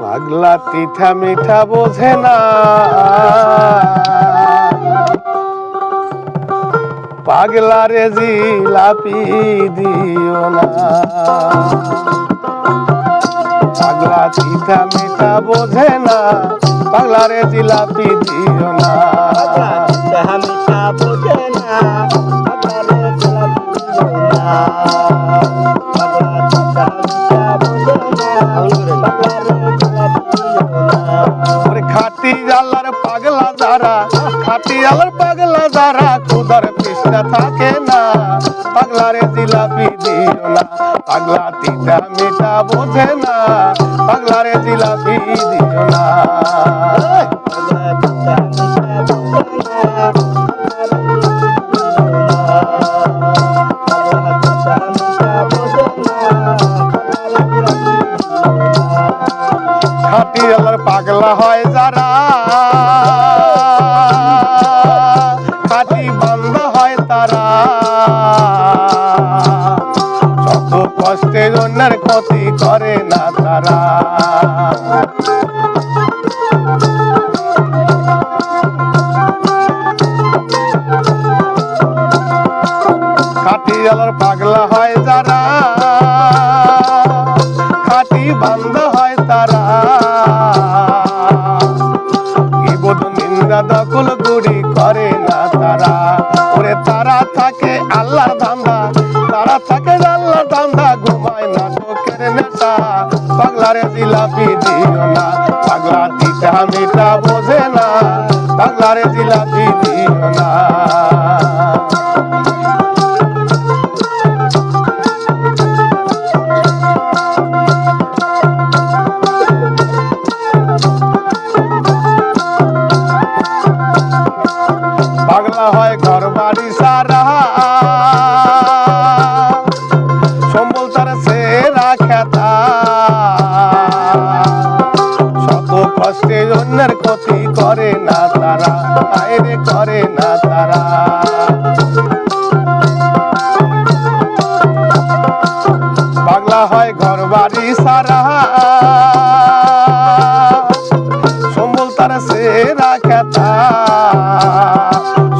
পাগলা তিঠা মিঠা বোঝে না। পাগলা রে জিলাপি দিও না। পাগলা তিঠা মিঠা বোঝে না, পাগলা রে জিলাপি দিও না। মিঠা বোঝে না, পাগলা রে ওরে জালার পাগলা যারা খুদার কৃষ্ণা থাকে না পাগলা রে জিলাপি দিও না, পাগলা তিতা মিঠা বোঝে না পাগলা রে জিলাপি দিও না। পাগলা হয় যারা শত কষ্টে অন্যের ক্ষতি করে না তারা। খাটি জালার পাগলা হয় যারা খাটি বন্ধ হয় তারা। নিন্দা দখল গুড়ি করে না তারা। ওরে তারা থাকে আল্লাহর ধান্দা পাগলা বোঝে না পাগলারে জিলাপি দিও না। পাগলা হয় ঘর বাড়ি সারা অন্যের ক্ষতি করে না তারা, বাইরে করে না তারা। পাগলা হয় ঘর বাড়ি সারা। সম্বল তার সেরা খেতা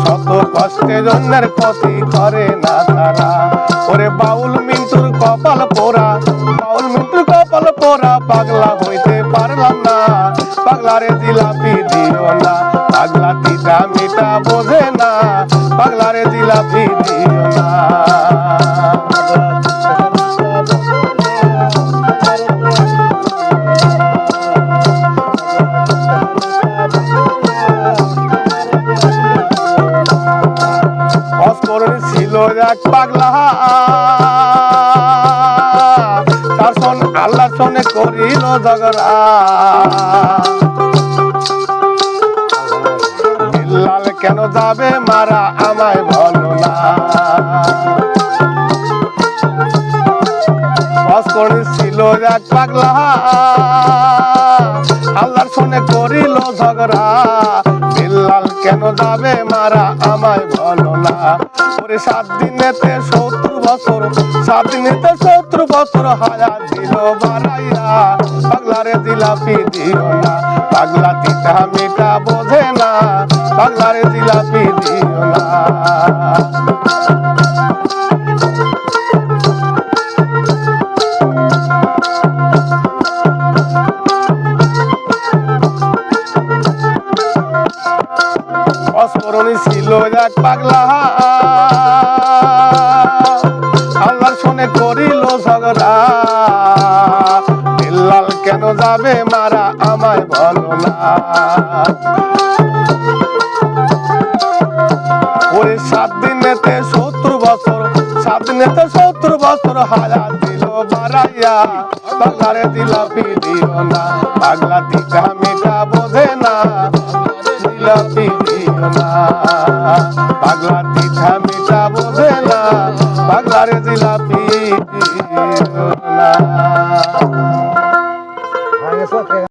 শত কষ্টের অন্যের ক্ষতি করে না তারা। ওরে বাউল মিন্টুর কপাল পোড়া, বাউল মিন্টুর কপাল পোড়া, পাগলা হইতে পাগলা রে জিলাপি দিও না। পাগলা তিতা মিটা বোঝে না। পাগলা রে জিলাপি দিও না। ছিল এক পাগলা। তার সন আল্লাহ সনে করিল ঝগড়া। যাবে মারা আমায় ভালো না। ছিল এক পাগলা। আল্লাহর বিল্লাল কেন যাবে মারা আমায় বলো না? ওরে সাত দিনেতে সত্তর বছর, সাত দিনেতে সত্তর বছর হায়া দিল বাড়াইয়া পাগলারে জিলাপি দিও না, পাগলা তিতা মিটা বোঝে না, পাগলারে জিলাপি দিও না। এক পাগলা। আল্লাহর শোনে করিল ঝগড়া। বিল্লাল কেন যাবে মারা আমায় বলো না। ওই সাত দিনেতে সত্তর বছর, সাত দিনেতে সত্তর বছর হারা দিল বাড়াইয়া। পাগলারে দিলাপি দিও না পাগলা তিতা মিটা বোঝে না। জিলাপি দিও না পাগলা পিঠা মিঠা বোঝে না পাগলার জিলাপি না